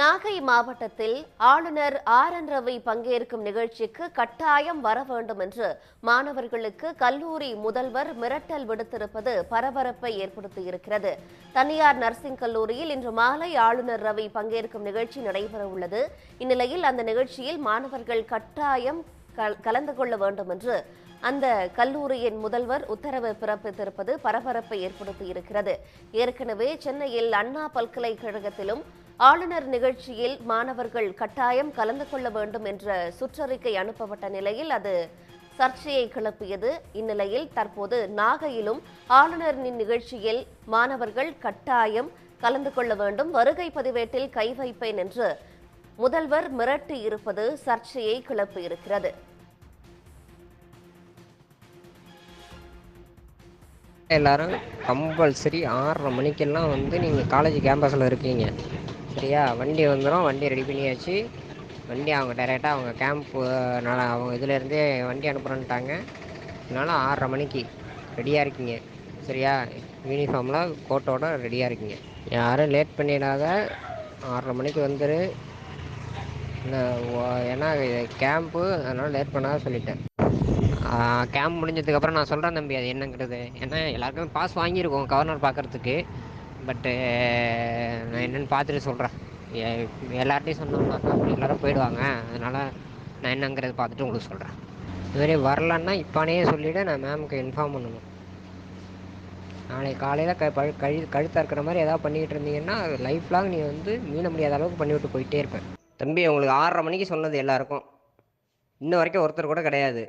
நாகை மாவட்டத்தில் ஆளுநர் R N Ravi பங்கேற்கும் நிகழ்ச்சிக்கு கட்டாயம் வர வேண்டும் என்று மாணவர்களுக்கு கல்லூரி முதல்வர் மிரட்டல் விடுத்திருப்பது பரபரப்பை ஏற்படுத்தியிருக்கிறது. தனியார் நர்சிங் கல்லூரியில் இன்று மாலை ஆளுநர் ரவி பங்கேற்கும் நிகழ்ச்சி நடைபெறவுள்ளது. இந்நிலையில் அந்த நிகழ்ச்சியில் மாணவர்கள் கட்டாயம் கலந்து கொள்ள வேண்டும் என்று அந்த கல்லூரியின் முதல்வர் உத்தரவு பிறப்பித்திருப்பது பரபரப்பை ஏற்படுத்தியிருக்கிறது. ஏற்கனவே சென்னையில் அண்ணா பல்கலைக்கழகத்திலும் ஆளுநர் நிகழ்ச்சியில் மாணவர்கள் கட்டாயம் கலந்து கொள்ள வேண்டும் என்ற சுற்றறிக்கை அனுப்பப்பட்ட நிலையில் அது சர்ச்சையை கிளப்பியது. இந்நிலையில் தற்போது நாகையிலும் ஆளுநரின் நிகழ்ச்சியில் மாணவர்கள் கட்டாயம் கலந்து கொள்ள வேண்டும். வருகை பதிவேட்டில் கை வைப்பேன் என்று முதல்வர் மிரட்டி இருப்பது சர்ச்சையை கிளப்பியிருக்கிறது. எல்லாரும் கம்பல்சரி ஆறரை மணிக்கெல்லாம் வந்து நீங்கள் காலேஜ் கேம்பஸில் இருக்கீங்க. சரியா? வண்டி வந்துடும் வண்டி ரெடி பண்ணியாச்சு. வண்டி அவங்க டைரெக்டாக அவங்க கேம்ப்பு அவங்க இதுலேருந்தே வண்டி அனுப்புகிறேன்ட்டாங்க அதனால் ஆறரை மணிக்கு ரெடியாக இருக்கீங்க. சரியா? யூனிஃபார்மில் கோட்டோட ரெடியாக இருக்கீங்க. யாரும் லேட் பண்ணிடாத. ஆறரை மணிக்கு வந்துரு. என்ன, ஏன்னா கேம்ப்பு அதனால் லேட் பண்ணாத சொல்லிட்டேன். கேம்ப் முடிஞ்சதுக்கப்புறம் நான் சொல்கிறேன் தம்பி அது என்னங்கிறது. ஏன்னா எல்லாருக்குமே பாஸ் வாங்கியிருக்கோம் கவர்னர் பார்க்கறதுக்கு. பட்டு நான் என்னென்னு பார்த்துட்டு சொல்கிறேன் எல்லார்ட்டையும் சொன்னோம்னாக்கா எல்லோரும் போயிடுவாங்க. அதனால் நான் என்னங்கிறது பார்த்துட்டு உங்களுக்கு சொல்கிறேன் இதுவரை வரலன்னா இப்பானே சொல்லிவிட்டு நான் மேமுக்கு இன்ஃபார்ம் பண்ணணும். நாளைக்கு காலையில் க பழு கழு கழுத்தாக இருக்கிற மாதிரி எதாவது பண்ணிக்கிட்டு இருந்தீங்கன்னா லைஃப் லாங் நீ வந்து மீள முடியாத அளவுக்கு பண்ணிவிட்டு போயிட்டே இருப்பேன் தம்பி உங்களுக்கு ஆறரை மணிக்கு சொன்னது எல்லாருக்கும். இன்ன வரைக்கும் ஒருத்தர் கூட கிடையாது.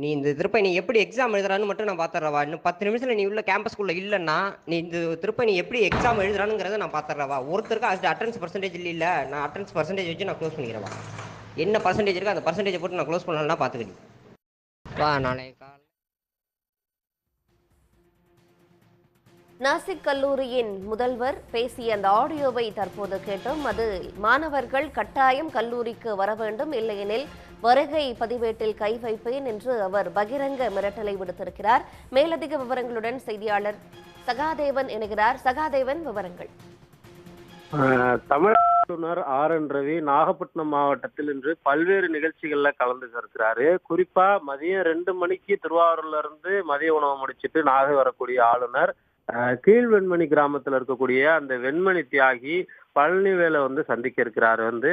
நீ இந்த திருப்ப நீ எப்படி எக்ஸாம் எழுதுறான்னு மட்டும் நான் பார்த்துட்றவா இன்னும் பத்து நிமிஷத்தில் நீ உள்ள கேம்பஸ்குள்ள இல்லைன்னா நீ இந்த திருப்ப நீ எப்படி எக்ஸாம் எழுதுறானுங்கிறத நான் பார்த்துட்றவா ஒருத்தருக்கு அது அட்டன்ஸ் பர்சன்டேஜ் இல்லை நான் அட்டன்ஸ் பர்சன்டேஜ் வச்சு நான் க்ளோஸ் பண்ணிக்கிறவா. என்ன பர்சன்டேஜ் இருக்கோ அந்த பர்சன்டேஜ் போட்டு நான் க்ளோஸ் பண்ணலாம் பார்த்துக்கடி வா நாளைக்கு காலை. நாசிக் கல்லூரியின் முதல்வர் பேசிய அந்த ஆடியோவை தற்போது கேட்டோம். அது மாணவர்கள் கட்டாயம் கல்லூரிக்கு வர வேண்டும் இல்லையெனில் வருகை பதிவேட்டில் கை வைப்பேன் என்று அவர் பகிரங்க மிரட்டலை விடுத்திருக்கிறார். மேலதிக விவரங்களுடன் செய்தியாளர் சகாதேவன் இணைகிறார். சகாதேவன் விவரங்கள். ஆஹ் ஆளுநர் ஆர் என் ரவி நாகப்பட்டினம் மாவட்டத்தில் இன்று பல்வேறு நிகழ்ச்சிகள்ல கலந்து இருக்கிறாரு குறிப்பா மதியம் ரெண்டு மணிக்கு திருவாரூர்ல இருந்து மதிய உணவு முடிச்சிட்டு நாகை வரக்கூடிய ஆளுநர் கீழ் கீழ்வெண்மணி கிராமத்துல இருக்கக்கூடிய அந்த வெண்மணி தியாகி பழனிவேலை வந்து சந்திக்க இருக்கிறார். வந்து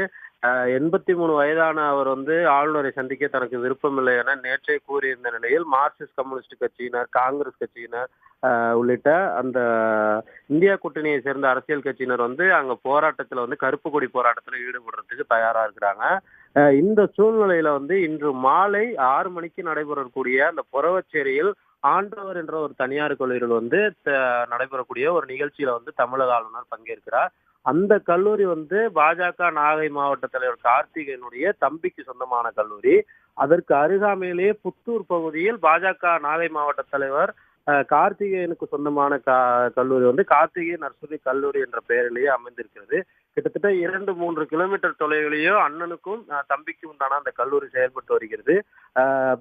எண்பத்தி மூணு வயதான அவர் வந்து ஆளுநரை சந்திக்க தனக்கு விருப்பமில்லை என நேற்றே கூறியிருந்த நிலையில் மார்க்சிஸ்ட் கம்யூனிஸ்ட் கட்சியினர் காங்கிரஸ் கட்சியினர் உள்ளிட்ட அந்த இந்தியா கூட்டணியை சேர்ந்த அரசியல் கட்சியினர் வந்து அங்க போராட்டத்துல வந்து கருப்பு கொடி போராட்டத்துல ஈடுபடுறதுக்கு தயாரா இருக்கிறாங்க. இந்த சூழ்நிலையில வந்து இன்று மாலை ஆறு மணிக்கு நடைபெறக்கூடிய அந்த புறவச்சேரியில் ஆண்டவர் என்ற ஒரு தனியார் கல்லூரியில் வந்து நடைபெறக்கூடிய ஒரு நிகழ்ச்சியில வந்து தமிழக ஆளுநர் பங்கேற்கிறார். அந்த கல்லூரி வந்து பாஜக நாகை மாவட்ட தலைவர் கார்த்திகேயனுடைய தம்பிக்கு சொந்தமான கல்லூரி. அதற்கு அருகாமையிலேயே புத்தூர் பகுதியில் பாஜக நாகை மாவட்ட தலைவர் கார்த்திகேயனுக்கு சொந்தமான கல்லூரி வந்து கார்த்திகேய நர்சரி கல்லூரி என்ற பெயரிலேயே அமைந்திருக்கிறது. கிட்டத்தட்ட இரண்டு மூன்று கிலோமீட்டர் தொலைவிலேயோ அண்ணனுக்கும் தம்பிக்கும் உண்டான அந்த கல்லூரி செயல்பட்டு வருகிறது.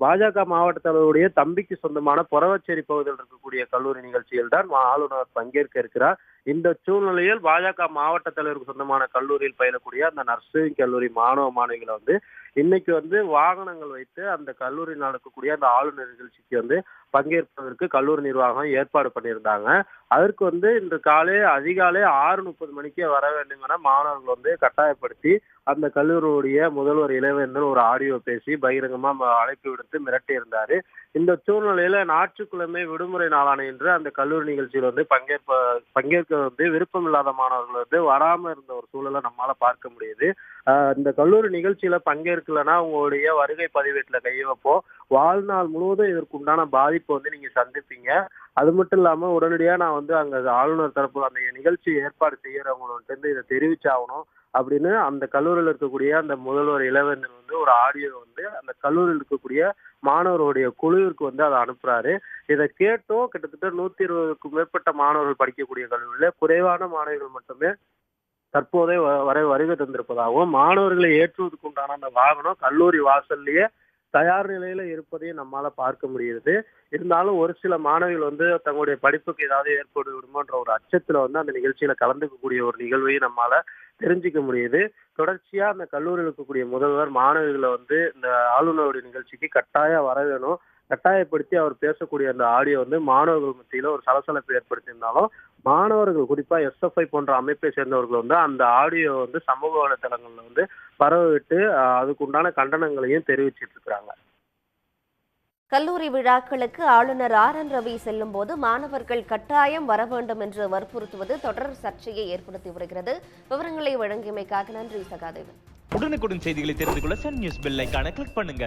பாஜக மாவட்ட தலைவருடைய தம்பிக்கு சொந்தமான புறவச்சேரி பகுதியில் இருக்கக்கூடிய கல்லூரி நிகழ்ச்சியில் தான் மா- ஆளுநர் பங்கேற்க இருக்கிறார். இந்த சூழ்நிலையில் பாஜக மாவட்ட தலைவருக்கு சொந்தமான கல்லூரியில் பயிலக்கூடிய அந்த நர்சிங் கல்லூரி மாணவ மாணவிகளை வந்து இன்னைக்கு வந்து வாகனங்கள் வைத்து அந்த கல்லூரியில் நடக்கக்கூடிய அந்த ஆளுநர் நிகழ்ச்சிக்கு வந்து பங்கேற்பதற்கு கல்லூரி நிர்வாகம் ஏற்பாடு பண்ணியிருந்தாங்க. அதற்கு வந்து இன்று காலை அதிகாலை ஆறு முப்பது மணிக்கே வர வேண்டும் என மாணவர்கள் வந்து கட்டாயப்படுத்தி அந்த கல்லூரியுடைய முதல்வர் இளவேந்தன் ஒரு ஆடியோ பேசி பகிரங்கமா அழைப்பு விடுத்து மிரட்டி இருந்தாரு இந்த சூழ்நிலையில ஞாயிற்றுக்கிழமை விடுமுறை நாளான இன்று அந்த கல்லூரி நிகழ்ச்சியில் வந்து பங்கேற்ப பங்கேற்க வந்து விருப்பம் இல்லாத மாணவர்கள் வந்து வராம இருந்த ஒரு சூழலை நம்மளால பார்க்க முடியுது. இந்த கல்லூரி நிகழ்ச்சியில பங்கேற்கலைன்னா உங்களுடைய வருகை பதிவேட்டுல கை வைப்போம் வாழ்நாள் முழுவதும் இதற்கு உண்டான பாதிப்பை வந்து நீங்க சந்திப்பீங்க. அது மட்டும் இல்லாம உடனடியா நான் வந்து அங்க ஆளுநர் தரப்பு அந்த நிகழ்ச்சி ஏற்பாடு செய்யறவங்கள்ட்ட இருந்து இதை தெரிவிச்சாகணும் அப்படின்னு அந்த கல்லூரியில் இருக்கக்கூடிய அந்த முதல்வர் இளவேந்தன் வந்து ஒரு ஆடியோ வந்து அந்த கல்லூரியில் இருக்கக்கூடிய மாணவருடைய குழுவிற்கு வந்து அதை அனுப்புறாரு. இதை கேட்டும். கிட்டத்தட்ட நூத்தி இருபதுக்கும் மேற்பட்ட மாணவர்கள் படிக்கக்கூடிய கல்லூரியில குறைவான மாணவர்கள் மட்டுமே தற்போதே வ- வரை வருகை தந்திருப்பதாகவும் மாணவர்களை ஏற்றுவதற்கு உண்டான அந்த வாகனம் கல்லூரி வாசல்லையே தயார் நிலையில இருப்பதையும் நம்மால பார்க்க முடியுது. இருந்தாலும் ஒரு சில மாணவிகள் வந்து தங்களுடைய படிப்புக்கு ஏதாவது ஏற்பட்டு விடுமோன்ற ஒரு அச்சத்துல வந்து அந்த நிகழ்ச்சியில கலந்துக்கக்கூடிய ஒரு நிகழ்வையும் நம்மால தெரிஞ்சுக்க முடியுது. தொடர்ச்சியா அந்த கல்லூரியில் இருக்கக்கூடிய முதல்வர் மாணவிகளை வந்து இந்த ஆளுநருடைய நிகழ்ச்சிக்கு கட்டாயம் வர வேணும் கட்டாயப்படுத்தி அவர் பேசக்கூடிய அந்த ஆடியோ வந்து மாணவர்கள் மத்தியில ஒரு சலசலப்பை ஏற்படுத்தியிருந்தாலும் மாணவர்கள் குறிப்பா எஸ்எஃப்ஐ போன்ற அமைப்பை சேர்ந்தவர்கள் வந்து அந்த ஆடியோ வந்து சமூக வலைதளங்கள்ல வந்து பரவவிட்டு அஹ், அதுக்கு உண்டான கண்டனங்களையும் தெரிவிச்சிட்டு இருக்காங்க. கல்லூரி விழாக்களுக்கு ஆளுநர் ஆர் என் ரவி செல்லும் போது மாணவர்கள் கட்டாயம் வர வேண்டும் என்று வற்புறுத்துவது தொடர் சர்ச்சையை ஏற்படுத்தி வருகிறது. விவரங்களை வழங்கியமைக்காக நன்றி சகாதேவன். உடனுக்குடன் செய்திகளை தெரிந்து கொள்ள சன் நியூஸ் பெல் கிளிக் பண்ணுங்க.